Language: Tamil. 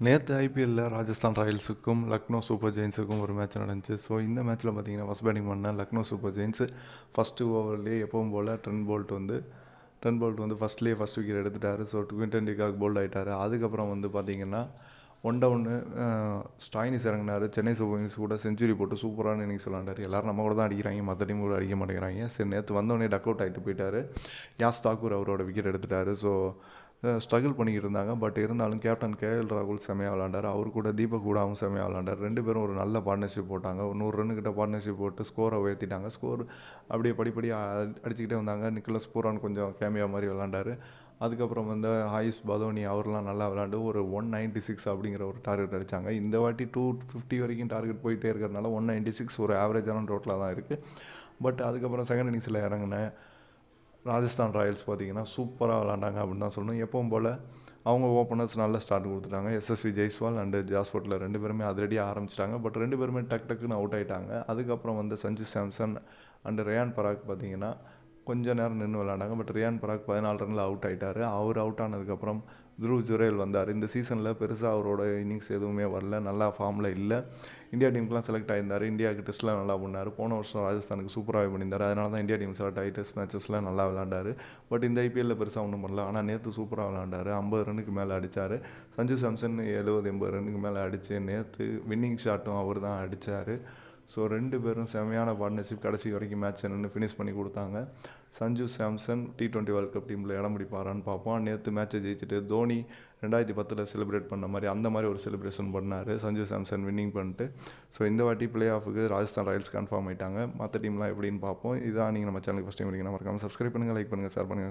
நேற்று ஐபிஎல்லில் ராஜஸ்தான் ராயல்ஸுக்கும் லக்னோ சூப்பர் ஜெயின்ஸுக்கும் ஒரு மேட்ச் நடந்துச்சு. ஸோ இந்த மேட்ச்சில் பார்த்தீங்கன்னா ஃபஸ்ட் பேட்டிங் பண்ண லக்னோ சூப்பர் ஜெயின்ஸ். ஃபஸ்ட்டு ஓவர்லேயே எப்பவும் போல் ட்ரென் போல்ட் வந்து ட்ரென் போல்ட் வந்து ஃபஸ்ட்லேயே ஃபஸ்ட் விக்கெட் எடுத்துட்டாரு. So Quinton de Kock bowled ஆகிட்டார் அதுக்கப்புறம் வந்து பார்த்தீங்கன்னா ஒன் டவுனு ஸ்டாயினிஸ் இறங்கினார். சென்னை சூப்பர் கிங்ஸ் கூட செஞ்சுரி போட்டு சூப்பரான இன்னிங்ஸ் விளாண்டார் எல்லோரும் நம்ம கூட தான் அடிக்கிறாங்க. மற்ற டீம் கூட அடிக்க மாட்டேங்கிறாங்க. சரி நேற்று வந்தோடனே டக் அவுட் ஆகிட்டு போயிட்டார். யாஸ் தாக்கூர் அவரோட விக்கெட் எடுத்துட்டாரு. ஸோ ஸ்ட்ரகிள் பண்ணிக்கிட்டு இருந்தாங்க பட் இருந்தாலும் கேப்டன் கேஎல் ராகுல் செமையாக விளாண்டார் அவர் கூட தீபக் கூடாவும் செமையாக விளாண்டார் ரெண்டு பேரும் ஒரு நல்ல பார்ட்னர்ஷிப் போட்டாங்க. ஒரு நூறு ரன்னுக்கிட்ட பார்ட்னர்ஷிப் போட்டு ஸ்கோரை உயர்த்திட்டாங்க. ஸ்கோர் அப்படியே படிப்படியாக அடிச்சுக்கிட்டே வந்தாங்க. நிக்கலஸ் பூரான் கொஞ்சம் கேமியா மாதிரி விளாண்டார் அதுக்கப்புறம் வந்து ஆயுஷ் பதோனி அவர்லாம் நல்லா விளாண்டு ஒரு ஒன் நைன்ட்டி சிக்ஸ் அப்படிங்கிற ஒரு டார்கெட் அடித்தாங்க இந்த வாட்டி டூ ஃபிஃப்டி வரைக்கும் டார்கெட் போயிட்டே இருக்கிறதுனால ஒன் நைன்ட்டி சிக்ஸ் ஒரு ஆவரேஜான ரோட்டில் தான் இருக்குது பட் அதுக்கப்புறம் செகண்ட் இன்னிங்ஸில் இறங்கினேன். ராஜஸ்தான் ராயல்ஸ் பார்த்தீங்கன்னா சூப்பராக விளாண்டாங்க அப்படின்னு தான் சொல்லணும். எப்பவும் போல் அவங்க ஓப்பனர்ஸ் நல்ல ஸ்டார்ட் கொடுத்துட்டாங்க. எஸ்எஸ்வி ஜெய்ஸ்வால் அண்டு ஜாஸ்போர்ட்டில் ரெண்டு பேருமே அதிரடியாக ஆரம்பிச்சிட்டாங்க. பட் ரெண்டு பேருமே டக் டக்குன்னு அவுட் ஆகிட்டாங்க அதுக்கப்புறம் வந்து சஞ்சு சாம்சன் அண்டு ரேயான் பராக் பார்த்தீங்கன்னா கொஞ்ச நேரம் நின்று விளாண்டாங்க. பட் ரியான் பராக் பதினாலு ரனில் அவுட் ஆகிட்டார் அவர் அவுட் ஆனதுக்கப்புறம் துருவ் ஜுரேல் வந்தார். இந்த சீசனில் பெருசாக அவரோட இன்னிங்ஸ் எதுவுமே வரல. நல்லா ஃபார்மில் இல்லை. இந்தியா டீமுக்குலாம் செலக்ட் ஆயிருந்தார். இந்தியாவுக்கு டெஸ்ட்டில் நல்லா பண்ணார். போன வருஷம் ராஜஸ்தானுக்கு சூப்பராகவே பண்ணியிருந்தார். அதனால தான் இந்தியா டீம் செலக்ட் ஆகி டெஸ்ட் மேட்சஸில் நல்லா விளாண்டார். பட் இந்த ஐபிஎல்லில் பெருசாக ஒன்றும் பண்ணல. ஆனால் நேற்று சூப்பராக விளாண்டார். ஐம்பது ரன்னுக்கு மேலே அடித்தார் சஞ்சு சாம்சன் எழுபது எண்பது ரன்னுக்கு மேலே அடித்து நேற்று வின்னிங் ஷாட்டும் அவர் தான் அடித்தார் ஸோ ரெண்டு பேரும் செமையான பார்ட்னர்ஷிப் கடைசி வரைக்கும் மேட்ச் நின்று ஃபினிஷ் பண்ணி கொடுத்தாங்க. Sanju Samson T twenty world cup டீமில் இடம் பிடிப்பாரான்னு பார்ப்போம். நேற்று மேட்ச்சை ஜெயிச்சுட்டு தோனி ரெண்டாயிரத்தி பத்தில் செலிப்ரேட் பண்ண மாதிரி அந்த மாதிரி ஒரு செலிப்ரேஷன் பண்ணார். சஞ்சு சாம்சன் வின்னிங் பண்ணிட்டு. ஸோ இந்த வாட்டி பிளே ஆஃபுக்கு ராஜஸ்தான் ராயல்ஸ் கன்ஃபார்ம் ஆயிட்டாங்க. மற்ற டீம்லாம் எப்படின்னு பார்ப்போம். இதான் நீங்கள் நம்ம சேனலுக்கு ஃபஸ்ட் டைம் வரீங்கன்னா மறக்காமல் சப்ஸ்கிரைப் பண்ணுங்கள் லைக் பண்ணுங்கள் ஷேர் பண்ணுங்கள்